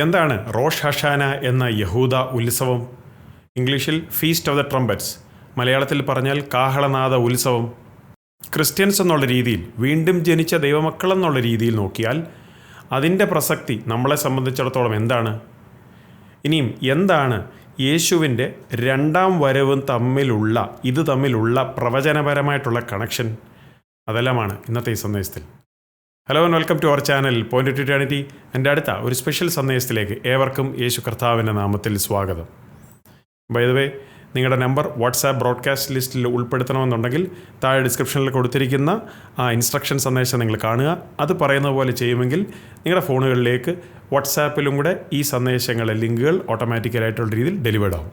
എന്താണ് റോഷ് ഹഷാന എന്ന യഹൂദ ഉത്സവം? ഇംഗ്ലീഷിൽ ഫീസ്റ്റ് ഓഫ് ദ ട്രംപറ്റ്സ് മലയാളത്തിൽ പറഞ്ഞാൽ കാഹളനാഥ ഉത്സവം. ക്രിസ്ത്യൻസ് എന്നുള്ള രീതിയിൽ വീണ്ടും ജനിച്ച ദൈവമക്കൾ എന്നുള്ള രീതിയിൽ നോക്കിയാൽ അതിന്റെ പ്രസക്തി നമ്മളെ സംബന്ധിച്ചിടത്തോളം എന്താണ്? ഇനിയും എന്താണ് യേശുവിന്റെ രണ്ടാം വരവും തമ്മിലുള്ള ഇത് തമ്മിലുള്ള പ്രവചനപരമായിട്ടുള്ള കണക്ഷൻ അതെല്ലാമാണ് ഇന്നത്തെ ഈ സന്ദേശത്തിൽ. Hello and welcome to our channel point to eternity എന്റെ അടുത്ത ഒരു സ്പെഷ്യൽ സന്ദേശത്തിലേക്ക് ഏവർക്കും യേശു കർത്താവിന്റെ നാമത്തിൽ സ്വാഗതം. വേ നിങ്ങളുടെ നമ്പർ വാട്സാപ്പ് ബ്രോഡ്കാസ്റ്റ് ലിസ്റ്റിൽ ഉൾപ്പെടുത്തണമെന്നുണ്ടെങ്കിൽ താഴെ ഡിസ്ക്രിപ്ഷനിൽ കൊടുത്തിരിക്കുന്ന ആ ഇൻസ്ട്രക്ഷൻ സന്ദേശം നിങ്ങൾ കാണുക. അത് പറയുന്ന പോലെ ചെയ്യുമെങ്കിൽ നിങ്ങളുടെ ഫോണുകളിലേക്ക് വാട്സാപ്പിലും കൂടെ ഈ സന്ദേശങ്ങളെ ലിങ്കുകൾ ഓട്ടോമാറ്റിക്കലായിട്ടുള്ള രീതിയിൽ ഡെലിവേർഡ് ആവും.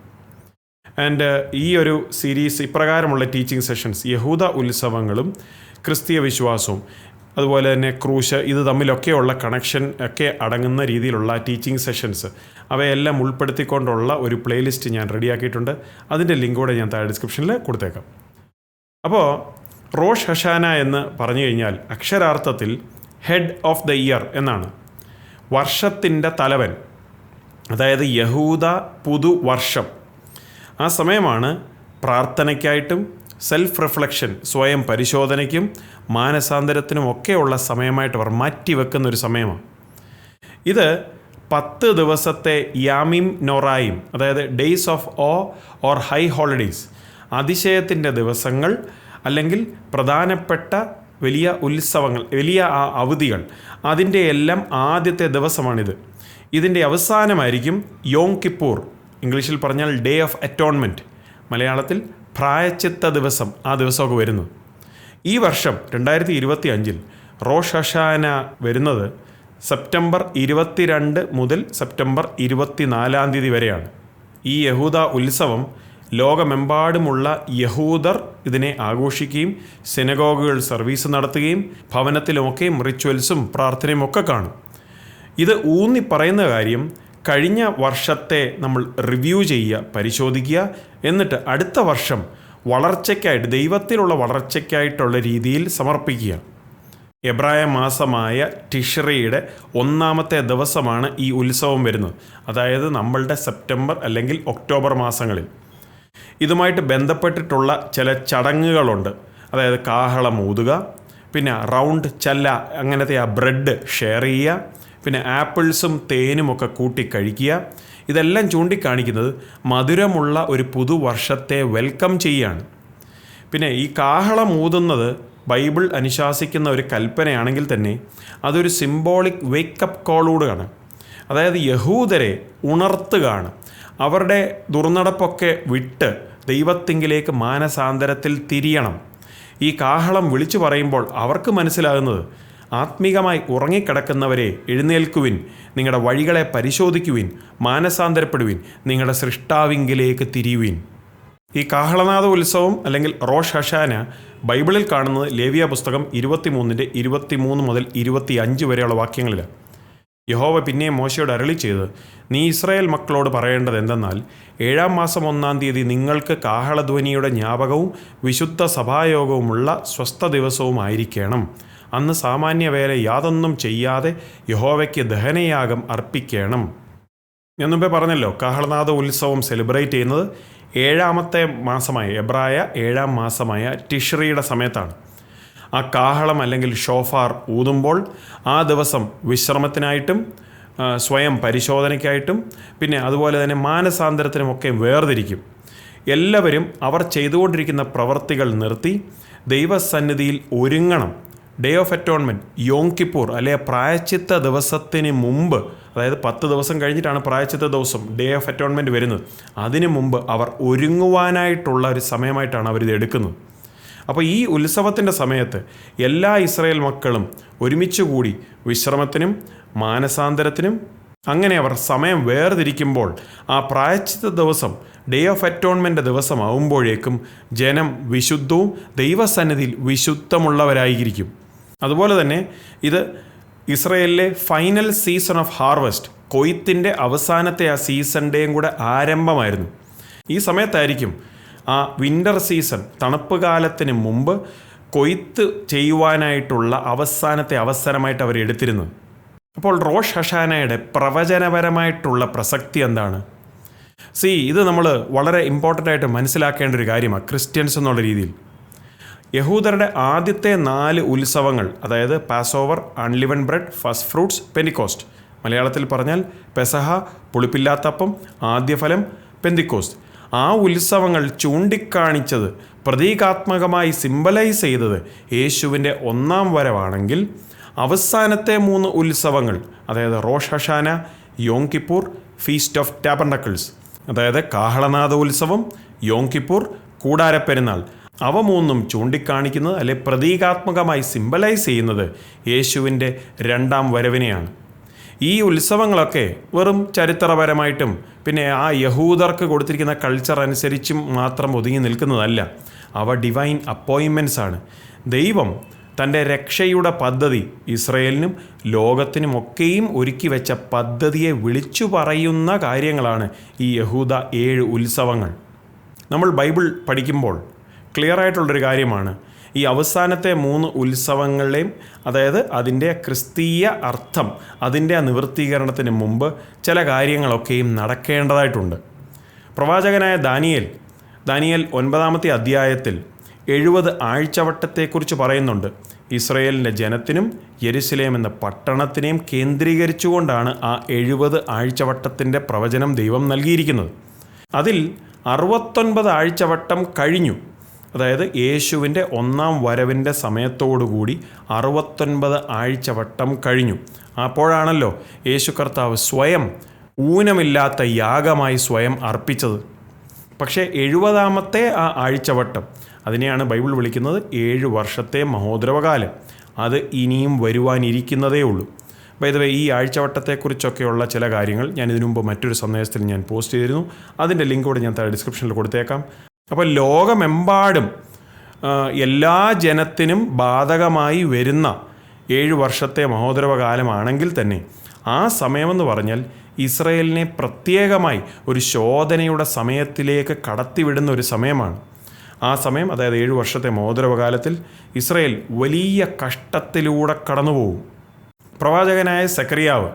ആൻഡ് ഈ ഒരു സീരീസ് ഇപ്രകാരമുള്ള ടീച്ചിങ് സെഷൻസ് യഹൂദ ഉത്സവങ്ങളും ക്രിസ്തീയ വിശ്വാസവും അതുപോലെ തന്നെ ക്രൂശ് ഇത് തമ്മിലൊക്കെയുള്ള കണക്ഷൻ ഒക്കെ അടങ്ങുന്ന രീതിയിലുള്ള ടീച്ചിങ് സെഷൻസ് അവയെല്ലാം ഉൾപ്പെടുത്തിക്കൊണ്ടുള്ള ഒരു പ്ലേലിസ്റ്റ് ഞാൻ റെഡിയാക്കിയിട്ടുണ്ട് അതിന്റെ ലിങ്ക് കൂടെ ഞാൻ താഴെ ഡിസ്ക്രിപ്ഷനിൽ കൊടുത്തേക്കാം. അപ്പോൾ റോഷ് ഹഷാന എന്ന് പറഞ്ഞു കഴിഞ്ഞാൽ അക്ഷരാർത്ഥത്തിൽ ഹെഡ് ഓഫ് ദ ഇയർ എന്നാണ്. വർഷത്തിന്റെ തലവൻ അതായത് യഹൂദ പുതുവർഷം. ആ സമയമാണ് പ്രാർത്ഥനയ്ക്കായിട്ടും സെൽഫ് റിഫ്ലക്ഷൻ സ്വയം പരിശോധനയ്ക്കും മാനസാന്തരത്തിനും ഒക്കെയുള്ള സമയമായിട്ട് അവർ മാറ്റിവെക്കുന്ന ഒരു സമയമാണ്. ഇത് പത്ത് ദിവസത്തെ യാമിം നോറായിം അതായത് days of awe or high holidays അതിശയത്തിന്റെ ദിവസങ്ങൾ അല്ലെങ്കിൽ പ്രധാനപ്പെട്ട വലിയ ഉത്സവങ്ങൾ വലിയ ആ അവധികൾ അതിന്റെ എല്ലാം ആദ്യത്തെ ദിവസമാണിത്. ഇതിന്റെ അവസാനമായിരിക്കും യോങ് കിപ്പൂർ ഇംഗ്ലീഷിൽ പറഞ്ഞാൽ ഡേ ഓഫ് അറ്റോൺമെന്റ് മലയാളത്തിൽ പ്രായച്ചിത്ത ദിവസം ആ ദിവസമൊക്കെ വരുന്നു. ഈ വർഷം രണ്ടായിരത്തി ഇരുപത്തി അഞ്ചിൽ റോഷ് ഹഷാന വരുന്നത് സെപ്റ്റംബർ ഇരുപത്തിരണ്ട് മുതൽ സെപ്റ്റംബർ ഇരുപത്തിനാലാം തീയതി വരെയാണ്. ഈ യഹൂദ ഉത്സവം ലോകമെമ്പാടുമുള്ള യഹൂദർ ഇതിനെ ആഘോഷിക്കുകയും സിനഗോഗുകൾ സർവീസ് നടത്തുകയും ഭവനത്തിലുമൊക്കെയും റിച്വൽസും പ്രാർത്ഥനയും ഒക്കെ കാണും. ഇത് ഊന്നി പറയുന്ന കാര്യം കഴിഞ്ഞ വർഷത്തെ നമ്മൾ റിവ്യൂ ചെയ്യുക പരിശോധിക്കുക. എന്നിട്ട് അടുത്ത വർഷം വളർച്ചയ്ക്കായിട്ട് ദൈവത്തിലുള്ള വളർച്ചയ്ക്കായിട്ടുള്ള രീതിയിൽ സമർപ്പിക്കുക. എബ്രായ മാസമായ ടിഷറിയുടെ ഒന്നാമത്തെ ദിവസമാണ് ഈ ഉത്സവം വരുന്നത്. അതായത് നമ്മളുടെ സെപ്റ്റംബർ അല്ലെങ്കിൽ ഒക്ടോബർ മാസങ്ങളിൽ. ഇതുമായിട്ട് ബന്ധപ്പെട്ടിട്ടുള്ള ചില ചടങ്ങുകളുണ്ട്. അതായത് കാഹളം ഊതുക പിന്നെ റൗണ്ട് ചല്ല അങ്ങനത്തെ ആ ബ്രെഡ് ഷെയർ ചെയ്യുക പിന്നെ ആപ്പിൾസും തേനും ഒക്കെ കൂട്ടി കഴിക്കുക. ഇതെല്ലാം ചൂണ്ടിക്കാണിക്കുന്നത് മധുരമുള്ള ഒരു പുതുവർഷത്തെ വെൽക്കം ചെയ്യാണ്. പിന്നെ ഈ കാഹളം ഊതുന്നത് ബൈബിൾ അനുശാസിക്കുന്ന ഒരു കൽപ്പനയാണെങ്കിൽ തന്നെ അതൊരു സിംബോളിക് വേക്കപ്പ് കോളൂടെയാണ് അതായത് യഹൂദരെ ഉണർത്തുകയാണ്. അവരുടെ ദുർനടപ്പൊക്കെ വിട്ട് ദൈവത്തിങ്കിലേക്ക് മാനസാന്തരത്തിൽ തിരിയണം. ഈ കാഹളം വിളിച്ചു പറയുമ്പോൾ അവർക്ക് മനസ്സിലാകുന്നത് ആത്മീകമായി ഉറങ്ങിക്കിടക്കുന്നവരെ എഴുന്നേൽക്കുവിൻ. നിങ്ങളുടെ വഴികളെ പരിശോധിക്കുവിൻ. മാനസാന്തരപ്പെടുവിൻ. നിങ്ങളുടെ സൃഷ്ടാവിങ്കിലേക്ക് തിരിയുവിൻ. ഈ കാഹളനാഥ ഉത്സവം അല്ലെങ്കിൽ റോഷ് ഹഷാന ബൈബിളിൽ കാണുന്നത് ലേവിയ പുസ്തകം ഇരുപത്തിമൂന്നിന്റെ ഇരുപത്തിമൂന്ന് മുതൽ ഇരുപത്തി അഞ്ച് വരെയുള്ള വാക്യങ്ങളിലാണ് യഹോവ പിന്നെയും മോശയോട് അരളി ചെയ്ത് നീ ഇസ്രായേൽ മക്കളോട് പറയേണ്ടത് എന്തെന്നാൽ ഏഴാം മാസം ഒന്നാം തീയതി നിങ്ങൾക്ക് കാഹളധ്വനിയുടെ ജ്ഞാപകവും വിശുദ്ധ സഭായോഗവുമുള്ള സ്വസ്ഥ ദിവസവും ആയിരിക്കണം അന്ന് സാമാന്യ വേല യാതൊന്നും ചെയ്യാതെ യഹോവയ്ക്ക് ദഹനയാഗം അർപ്പിക്കണം. ഞാൻ മുമ്പേ പറഞ്ഞല്ലോ കാഹളനാഥ ഉത്സവം സെലിബ്രേറ്റ് ചെയ്യുന്നത് ഏഴാമത്തെ മാസമായ എബ്രായ ഏഴാം മാസമായ ടിഷറിയുടെ സമയത്താണ്. ആ കാഹളം അല്ലെങ്കിൽ ഷോഫാർ ഊതുമ്പോൾ ആ ദിവസം വിശ്രമത്തിനായിട്ടും സ്വയം പരിശോധനയ്ക്കായിട്ടും പിന്നെ അതുപോലെ തന്നെ മാനസാന്തരത്തിനുമൊക്കെ വേർതിരിക്കും. എല്ലാവരും അവർ ചെയ്തുകൊണ്ടിരിക്കുന്ന പ്രവർത്തികൾ നിർത്തി ദൈവസന്നിധിയിൽ ഒരുങ്ങണം. Day of atonement Yom Kippur അല്ലെ പ്രായച്ചിത്ത ദിവസത്തിന് മുമ്പ് അതായത് പത്ത് ദിവസം കഴിഞ്ഞിട്ടാണ് പ്രായച്ചിത്ത ദിവസം ഡേ ഓഫ് അറ്റോൺമെന്റ് വരുന്നത്. അതിനു മുമ്പ് അവർ ഒരുങ്ങുവാനായിട്ടുള്ള ഒരു സമയമായിട്ടാണ് അവരിത് എടുക്കുന്നത്. അപ്പോൾ ഈ ഉത്സവത്തിന്റെ സമയത്ത് എല്ലാ ഇസ്രയേൽ മക്കളും ഒരുമിച്ച് കൂടി വിശ്രമത്തിനും മാനസാന്തരത്തിനും അങ്ങനെ അവർ സമയം വേർതിരിക്കുമ്പോൾ ആ പ്രായച്ചിത്ത ദിവസം ഡേ ഓഫ് അറ്റോൺമെന്റ് ദിവസമാവുമ്പോഴേക്കും ജനം വിശുദ്ധവും ദൈവസന്നിധിയിൽ വിശുദ്ധമുള്ളവരായിരിക്കും. അതുപോലെ തന്നെ ഇത് ഇസ്രയേലിലെ ഫൈനൽ സീസൺ ഓഫ് ഹാർവസ്റ്റ് കൊയ്ത്തിന്റെ അവസാനത്തെ ആ സീസണിന്റെയും കൂടെ ആരംഭമായിരുന്നു. ഈ സമയത്തായിരിക്കും ആ വിന്റർ സീസൺ തണുപ്പ് കാലത്തിന് മുമ്പ് കൊയ്ത്ത് ചെയ്യുവാനായിട്ടുള്ള അവസാനത്തെ അവസരമായിട്ട് അവർ എടുത്തിരുന്നത്. അപ്പോൾ റോഷ് ഹഷാനയുടെ പ്രവചനപരമായിട്ടുള്ള പ്രസക്തി എന്താണ്? സി ഇത് നമ്മൾ വളരെ ഇമ്പോർട്ടന്റ് ആയിട്ട് മനസ്സിലാക്കേണ്ട ഒരു കാര്യമാണ് ക്രിസ്ത്യൻസ് എന്നുള്ള രീതിയിൽ. യഹൂദരുടെ ആദ്യത്തെ നാല് ഉത്സവങ്ങൾ അതായത് Passover unleavened bread first fruits Pentecost മലയാളത്തിൽ പറഞ്ഞാൽ പെസഹ പുളിപ്പില്ലാത്തപ്പം ആദ്യഫലം പെന്തിക്കോസ്റ്റ് ആ ഉത്സവങ്ങൾ ചൂണ്ടിക്കാണിച്ചത് പ്രതീകാത്മകമായി സിംബലൈസ് ചെയ്തത് യേശുവിന്റെ ഒന്നാം വരവാണെങ്കിൽ അവസാനത്തെ മൂന്ന് ഉത്സവങ്ങൾ അതായത് Rosh Hashanah Yom Kippur feast of tabernacles അതായത് കാഹളനാഥ ഉത്സവം യോങ് കിപ്പൂർ കൂടാരപ്പെരുന്നാൾ. അവ മൂന്നും ചൂണ്ടിക്കാണിക്കുന്നത് അല്ലെ പ്രതീകാത്മകമായി സിംബലൈസ് ചെയ്യുന്നത് യേശുവിന്റെ രണ്ടാം വരവിനെയാണ്. ഈ ഉത്സവങ്ങളൊക്കെ വെറും ചരിത്രപരമായിട്ടും പിന്നെ ആ യഹൂദർക്ക് കൊടുത്തിരിക്കുന്ന കൾച്ചർ അനുസരിച്ചും മാത്രം ഒതുങ്ങി നിൽക്കുന്നതല്ല. അവ ഡിവൈൻ അപ്പോയിൻമെന്റ്സ് ആണ്. ദൈവം തന്റെ രക്ഷയുടെ പദ്ധതി ഇസ്രയേലിനും ലോകത്തിനുമൊക്കെയും ഒരുക്കി വെച്ച പദ്ധതിയെ വിളിച്ചു പറയുന്ന കാര്യങ്ങളാണ് ഈ യഹൂദ ഏഴ് ഉത്സവങ്ങൾ. നമ്മൾ ബൈബിൾ പഠിക്കുമ്പോൾ ക്ലിയർ ആയിട്ടുള്ളൊരു കാര്യമാണ്. ഈ അവസാനത്തെ മൂന്ന് ഉത്സവങ്ങളുടെയും അതായത് അതിന്റെ ക്രിസ്തീയ അർത്ഥം അതിന്റെ ആ നിവൃത്തീകരണത്തിന് മുമ്പ് ചില കാര്യങ്ങളൊക്കെയും നടക്കേണ്ടതായിട്ടുണ്ട്. പ്രവാചകനായ ദാനിയേൽ ദാനിയേൽ ഒൻപതാമത്തെ അധ്യായത്തിൽ എഴുപത് ആഴ്ചവട്ടത്തെക്കുറിച്ച് പറയുന്നുണ്ട്. ഇസ്രയേലിന്റെ ജനത്തിനും യെരുസലേം എന്ന പട്ടണത്തിനെയും കേന്ദ്രീകരിച്ചുകൊണ്ടാണ് ആ എഴുപത് ആഴ്ചവട്ടത്തിന്റെ പ്രവചനം ദൈവം നൽകിയിരിക്കുന്നത്. അതിൽ അറുപത്തൊൻപത് ആഴ്ചവട്ടം കഴിഞ്ഞു. അതായത് യേശുവിന്റെ ഒന്നാം വരവിന്റെ സമയത്തോടുകൂടി അറുപത്തൊൻപത് ആഴ്ചവട്ടം കഴിഞ്ഞു. അപ്പോഴാണല്ലോ യേശു കർത്താവ് സ്വയം ഊനമില്ലാത്ത യാഗമായി സ്വയം അർപ്പിച്ചത്. പക്ഷേ എഴുപതാമത്തെ ആ ആഴ്ചവട്ടം അതിനെയാണ് ബൈബിൾ വിളിക്കുന്നത് ഏഴ് വർഷത്തെ മഹോദ്രവകാലം. അത് ഇനിയും വരുവാനിരിക്കുന്നതേ ഉള്ളൂ. വൈദവേ ഈ ആഴ്ചവട്ടത്തെക്കുറിച്ചൊക്കെയുള്ള ചില കാര്യങ്ങൾ ഞാൻ ഇതിനു മുമ്പ് മറ്റൊരു സന്ദേശത്തിൽ ഞാൻ പോസ്റ്റ് ചെയ്തിരുന്നു. അതിന്റെ ലിങ്ക് കൂടെ ഞാൻ താഴെ ഡിസ്ക്രിപ്ഷനിൽ കൊടുത്തേക്കാം. അപ്പോൾ ലോകമെമ്പാടും എല്ലാ ജനത്തിനും ബാധകമായി വരുന്ന ഏഴ് വർഷത്തെ മഹോദരവകാലമാണെങ്കിൽ തന്നെ ആ സമയമെന്ന് പറഞ്ഞാൽ ഇസ്രയേലിനെ പ്രത്യേകമായി ഒരു ശോധനയുടെ സമയത്തിലേക്ക് കടത്തിവിടുന്ന ഒരു സമയമാണ്. ആ സമയം അതായത് ഏഴ് വർഷത്തെ മഹോദരവകാലത്തിൽ ഇസ്രയേൽ വലിയ കഷ്ടത്തിലൂടെ കടന്നുപോകും. പ്രവാചകനായ സക്രിയാവ്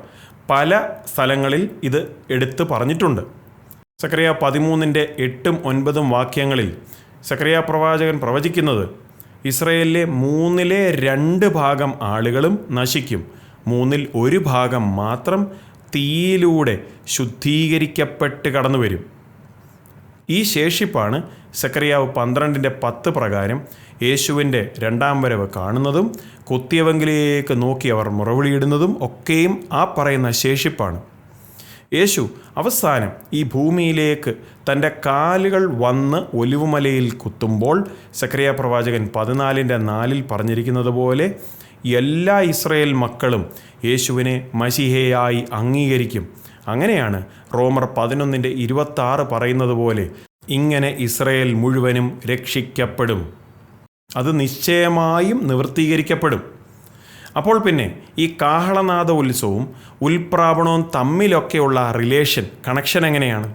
പല സ്ഥലങ്ങളിൽ ഇത് എടുത്തു പറഞ്ഞിട്ടുണ്ട്. സക്രിയ പതിമൂന്നിന്റെ എട്ടും ഒൻപതും വാക്യങ്ങളിൽ സക്രിയ പ്രവാചകൻ പ്രവചിക്കുന്നത് ഇസ്രയേലിലെ മൂന്നിലെ രണ്ട് ഭാഗം ആളുകളും നശിക്കും. മൂന്നിൽ ഒരു ഭാഗം മാത്രം തീയിലൂടെ ശുദ്ധീകരിക്കപ്പെട്ട് കടന്നു വരും ഈ ശേഷിപ്പാണ് സക്രിയാവ് പന്ത്രണ്ടിന്റെ പത്ത് പ്രകാരം യേശുവിന്റെ രണ്ടാം വരവ് കാണുന്നതും കൊത്തിയവങ്കിലേക്ക് നോക്കി അവർ മുറവിളിയിടുന്നതും ഒക്കെയും ആ പറയുന്ന ശേഷിപ്പാണ്. യേശു അവസാനം ഈ ഭൂമിയിലേക്ക് തന്റെ കാലുകൾ വന്ന് ഒലിവുമലയിൽ കുത്തുമ്പോൾ സക്രിയ പ്രവാചകൻ പതിനാലിന്റെ നാലിൽ പറഞ്ഞിരിക്കുന്നത് പോലെ എല്ലാ ഇസ്രയേൽ മക്കളും യേശുവിനെ മഷിഹയായി അംഗീകരിക്കും. അങ്ങനെയാണ് റോമർ പതിനൊന്നിന്റെ ഇരുപത്താറ് പറയുന്നത് പോലെ ഇങ്ങനെ ഇസ്രയേൽ മുഴുവനും രക്ഷിക്കപ്പെടും. അത് നിശ്ചയമായും നിവൃത്തീകരിക്കപ്പെടും അപ്പോൾ പിന്നെ ഈ കാഹളനാഥ ഉത്സവവും ഉൽപ്രാപണവും തമ്മിലൊക്കെയുള്ള റിലേഷൻ കണക്ഷൻ എങ്ങനെയാണ്?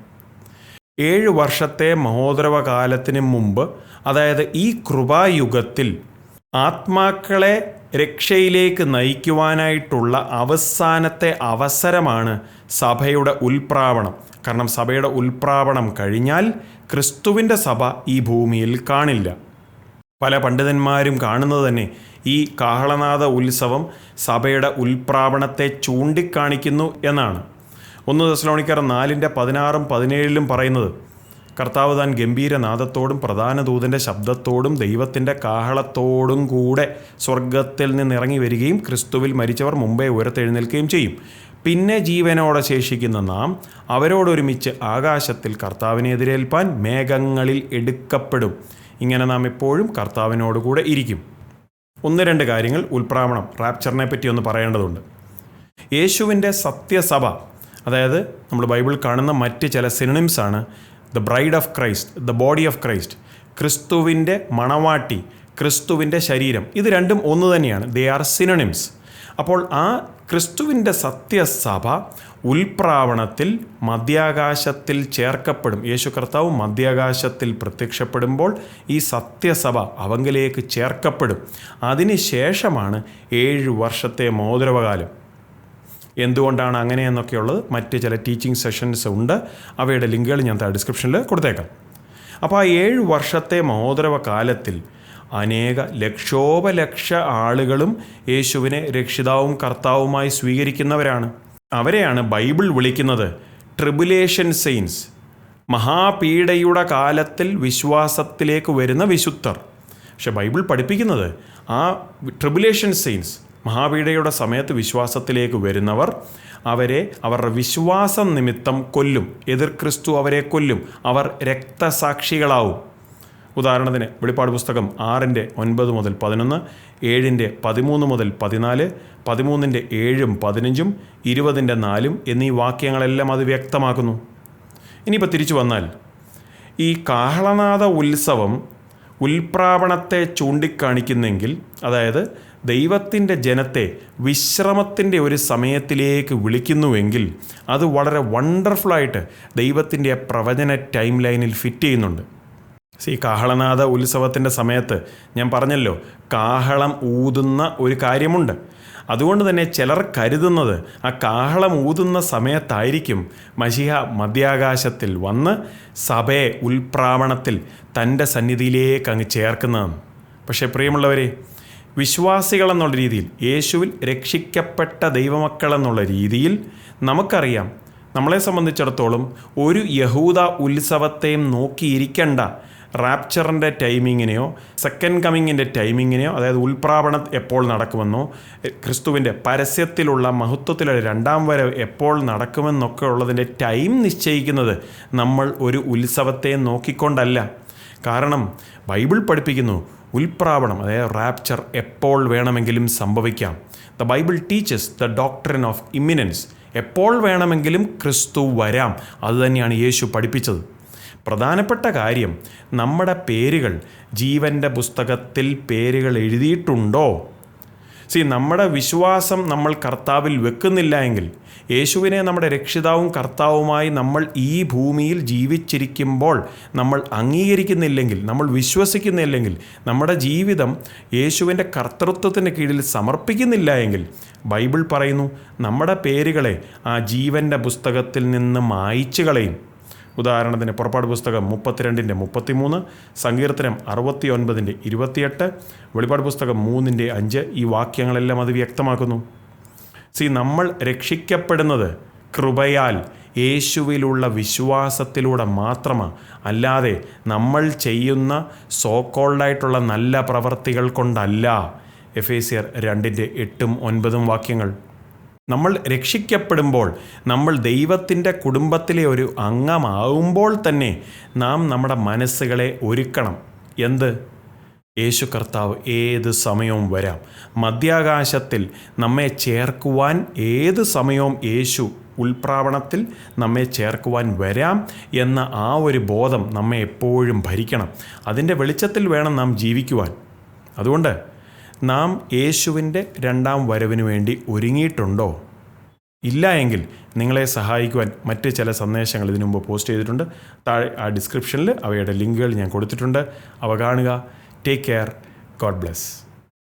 ഏഴ് വർഷത്തെ മഹോദരവകാലത്തിന് മുമ്പ് അതായത് ഈ കൃപായുഗത്തിൽ ആത്മാക്കളെ രക്ഷയിലേക്ക് നയിക്കുവാനായിട്ടുള്ള അവസാനത്തെ അവസരമാണ് സഭയുടെ ഉൽപ്രാവണം. കാരണം സഭയുടെ ഉൽപ്രാവണം കഴിഞ്ഞാൽ ക്രിസ്തുവിന്റെ സഭ ഈ ഭൂമിയിൽ കാണില്ല. പല പണ്ഡിതന്മാരും കാണുന്നത് തന്നെ ഈ കാഹളനാഥ ഉത്സവം സഭയുടെ ഉൽപ്രാവണത്തെ ചൂണ്ടിക്കാണിക്കുന്നു എന്നാണ്. ഒന്ന് ദശലോണിക്കർ നാലിന്റെ പതിനാറും പതിനേഴിലും പറയുന്നത് കർത്താവ് താൻ ഗംഭീരനാഥത്തോടും പ്രധാന ദൂതന്റെ ശബ്ദത്തോടും ദൈവത്തിന്റെ കാഹളത്തോടും കൂടെ സ്വർഗത്തിൽ നിന്ന് ഇറങ്ങി വരികയും ക്രിസ്തുവിൽ മരിച്ചവർ മുമ്പേ ഉയർത്തെഴുന്നേൽക്കുകയും ചെയ്യും. പിന്നെ ജീവനോടെ ശേഷിക്കുന്ന നാം അവരോടൊരുമിച്ച് ആകാശത്തിൽ കർത്താവിനെ എതിരേൽപ്പാൻ മേഘങ്ങളിൽ എടുക്കപ്പെടും. ഇങ്ങനെ നാം എപ്പോഴും കർത്താവിനോടുകൂടെ ഇരിക്കും. ഒന്ന് രണ്ട് കാര്യങ്ങൾ ഉൽപ്രാവണം റാപ്ചറിനെ പറ്റി ഒന്ന് പറയേണ്ടതുണ്ട്. യേശുവിന്റെ സത്യസഭ അതായത് നമ്മൾ ബൈബിൾ കാണുന്ന മറ്റ് ചില സിനിമിംസ് ആണ് the bride of Christ the body of Christ ക്രിസ്തുവിന്റെ മണവാട്ടി ക്രിസ്തുവിന്റെ ശരീരം ഇത് രണ്ടും ഒന്ന് തന്നെയാണ്. ദേ ആർ സിനണിംസ് അപ്പോൾ ആ ക്രിസ്തുവിന്റെ സത്യസഭ ഉൽപ്രാവണത്തിൽ മധ്യാകാശത്തിൽ ചേർക്കപ്പെടും. യേശു കർത്താവ് മധ്യാകാശത്തിൽ പ്രത്യക്ഷപ്പെടുമ്പോൾ ഈ സത്യസഭ അവങ്കിലേക്ക് ചേർക്കപ്പെടും. അതിനുശേഷമാണ് ഏഴ് വർഷത്തെ മോതിരവകാലം. എന്തുകൊണ്ടാണ് അങ്ങനെയെന്നൊക്കെയുള്ളത് മറ്റ് ചില ടീച്ചിങ് സെഷൻസ് ഉണ്ട്. അവയുടെ ലിങ്കുകൾ ഞാൻ ഡിസ്ക്രിപ്ഷനിൽ കൊടുത്തേക്കാം. അപ്പോൾ ആ ഏഴ് വർഷത്തെ മഹോദരവ കാലത്തിൽ അനേക ലക്ഷോപലക്ഷ ആളുകളും യേശുവിനെ രക്ഷിതാവും കർത്താവുമായി സ്വീകരിക്കുന്നവരാണ്. അവരെയാണ് ബൈബിൾ വിളിക്കുന്നത് ട്രിബുലേഷൻ സെയിൻസ്. മഹാപീഡയുടെ കാലത്തിൽ വിശ്വാസത്തിലേക്ക് വരുന്ന വിശുദ്ധർ. പക്ഷെ ബൈബിൾ പഠിപ്പിക്കുന്നത് ആ ട്രിബുലേഷൻ സെയിൻസ് മഹാപീഡയുടെ സമയത്ത് വിശ്വാസത്തിലേക്ക് വരുന്നവർ അവരെ അവരുടെ വിശ്വാസം നിമിത്തം കൊല്ലും. എതിർ ക്രിസ്തു അവരെ കൊല്ലും. അവർ രക്തസാക്ഷികളാവും. ഉദാഹരണത്തിന് വെളിപ്പാട് പുസ്തകം ആറിന്റെ ഒൻപത് മുതൽ പതിനൊന്ന് ഏഴിന്റെ പതിമൂന്ന് മുതൽ പതിനാല് പതിമൂന്നിന്റെ ഏഴും പതിനഞ്ചും ഇരുപതിന്റെ നാലും എന്നീ വാക്യങ്ങളെല്ലാം അത് വ്യക്തമാക്കുന്നു. ഇനിയിപ്പോൾ തിരിച്ചു വന്നാൽ ഈ കാഹളനാഥ ഉത്സവം ഉൽപ്രാവണത്തെ ചൂണ്ടിക്കാണിക്കുന്നെങ്കിൽ അതായത് ദൈവത്തിന്റെ ജനത്തെ വിശ്രമത്തിന്റെ ഒരു സമയത്തിലേക്ക് വിളിക്കുന്നുവെങ്കിൽ അത് വളരെ വണ്ടർഫുള്ളായിട്ട് ദൈവത്തിന്റെ പ്രവചന ടൈം ലൈനിൽ ഫിറ്റ് ചെയ്യുന്നുണ്ട്. സി കാഹളനാഥ ഉത്സവത്തിന്റെ സമയത്ത് ഞാൻ പറഞ്ഞല്ലോ കാഹളം ഊതുന്ന ഒരു കാര്യമുണ്ട്. അതുകൊണ്ട് തന്നെ ചിലർ കരുതുന്നത് ആ കാഹളം ഊതുന്ന സമയത്തായിരിക്കും മഷിഹ മധ്യാകാശത്തിൽ വന്ന് സഭയെ ഉൽപ്രാവണത്തിൽ തന്റെ സന്നിധിയിലേക്ക് അങ്ങ് ചേർക്കുന്നതാണ് പക്ഷേ പ്രിയമുള്ളവരെ വിശ്വാസികൾ എന്നുള്ള രീതിയിൽ യേശുവിൽ രക്ഷിക്കപ്പെട്ട ദൈവമക്കൾ എന്നുള്ള രീതിയിൽ നമുക്കറിയാം നമ്മളെ സംബന്ധിച്ചിടത്തോളം ഒരു യഹൂദ ഉത്സവത്തെയും നോക്കിയിരിക്കണ്ട റാപ്ചറിന്റെ ടൈമിങ്ങിനെയോ സെക്കൻഡ് കമ്മിങ്ങിന്റെ ടൈമിങ്ങിനെയോ അതായത് ഉൽപ്രാപണം എപ്പോൾ നടക്കുമെന്നോ ക്രിസ്തുവിന്റെ പരസ്യത്തിലുള്ള മഹത്വത്തിലുള്ള രണ്ടാം വരെ എപ്പോൾ നടക്കുമെന്നൊക്കെ ഉള്ളതിന്റെ ടൈം നിശ്ചയിക്കുന്നത് നമ്മൾ ഒരു ഉത്സവത്തെ നോക്കിക്കൊണ്ടല്ല. കാരണം ബൈബിൾ പഠിപ്പിക്കുന്നു ഉൽപ്രാവണം അതായത് റാപ്ചർ എപ്പോൾ വേണമെങ്കിലും സംഭവിക്കാം. The Bible teaches the doctrine of imminence എപ്പോൾ വേണമെങ്കിലും ക്രിസ്തു വരാം. അതുതന്നെയാണ് യേശു പഠിപ്പിച്ചത്. പ്രധാനപ്പെട്ട കാര്യം നമ്മുടെ പേരുകൾ ജീവന്റെ പുസ്തകത്തിൽ പേരുകൾ എഴുതിയിട്ടുണ്ടോ? സി നമ്മുടെ വിശ്വാസം നമ്മൾ കർത്താവിൽ വെക്കുന്നില്ല എങ്കിൽ യേശുവിനെ നമ്മുടെ രക്ഷിതാവും കർത്താവുമായി നമ്മൾ ഈ ഭൂമിയിൽ ജീവിച്ചിരിക്കുമ്പോൾ നമ്മൾ അംഗീകരിക്കുന്നില്ലെങ്കിൽ നമ്മൾ വിശ്വസിക്കുന്നില്ലെങ്കിൽ നമ്മുടെ ജീവിതം യേശുവിന്റെ കർത്തൃത്വത്തിന് കീഴിൽ സമർപ്പിക്കുന്നില്ല എങ്കിൽ ബൈബിൾ പറയുന്നു നമ്മുടെ പേരുകളെ ആ ജീവന്റെ പുസ്തകത്തിൽ നിന്ന് മായിച്ചു കളയും. ഉദാഹരണത്തിന് പുറപ്പാട് പുസ്തകം മുപ്പത്തിരണ്ടിന്റെ മുപ്പത്തിമൂന്ന് സങ്കീർത്തനം അറുപത്തി ഒൻപതിന്റെ ഇരുപത്തിയെട്ട് വെളിപ്പാട് പുസ്തകം മൂന്നിന്റെ അഞ്ച് ഈ വാക്യങ്ങളെല്ലാം അത് വ്യക്തമാക്കുന്നു. സി നമ്മൾ രക്ഷിക്കപ്പെടുന്നത് കൃപയാൽ യേശുവിലുള്ള വിശ്വാസത്തിലൂടെ മാത്രമാണ് അല്ലാതെ നമ്മൾ ചെയ്യുന്ന സോക്കോൾഡായിട്ടുള്ള നല്ല പ്രവർത്തികൾ കൊണ്ടല്ല. എഫ് എ സിയർ രണ്ടിന്റെ എട്ടും ഒൻപതും വാക്യങ്ങൾ. നമ്മൾ രക്ഷിക്കപ്പെടുമ്പോൾ നമ്മൾ ദൈവത്തിന്റെ കുടുംബത്തിലെ ഒരു അംഗമാവുമ്പോൾ തന്നെ നാം നമ്മുടെ മനസ്സുകളെ ഒരുക്കണം. എന്ത്? യേശു കർത്താവ് ഏത് സമയവും വരാം. മധ്യാകാശത്തിൽ നമ്മെ ചേർക്കുവാൻ ഏത് സമയവും യേശു ഉൽപ്രാവണത്തിൽ നമ്മെ ചേർക്കുവാൻ വരാം എന്ന ആ ഒരു ബോധം നമ്മെ എപ്പോഴും ഭരിക്കണം. അതിന്റെ വെളിച്ചത്തിൽ വേണം നാം ജീവിക്കുവാൻ. അതുകൊണ്ട് നാം യേശുവിന്റെ രണ്ടാം വരവിന് വേണ്ടി ഒരുങ്ങിയിട്ടുണ്ടോ? ഇല്ല എങ്കിൽ നിങ്ങളെ സഹായിക്കുവാൻ മറ്റ് ചില സന്ദേശങ്ങൾ ഇതിനു മുമ്പ് പോസ്റ്റ് ചെയ്തിട്ടുണ്ട്. താഴെ ആ ഡിസ്ക്രിപ്ഷനിൽ അവയുടെ ലിങ്കുകൾ ഞാൻ കൊടുത്തിട്ടുണ്ട്. അവ കാണുക. Take care God bless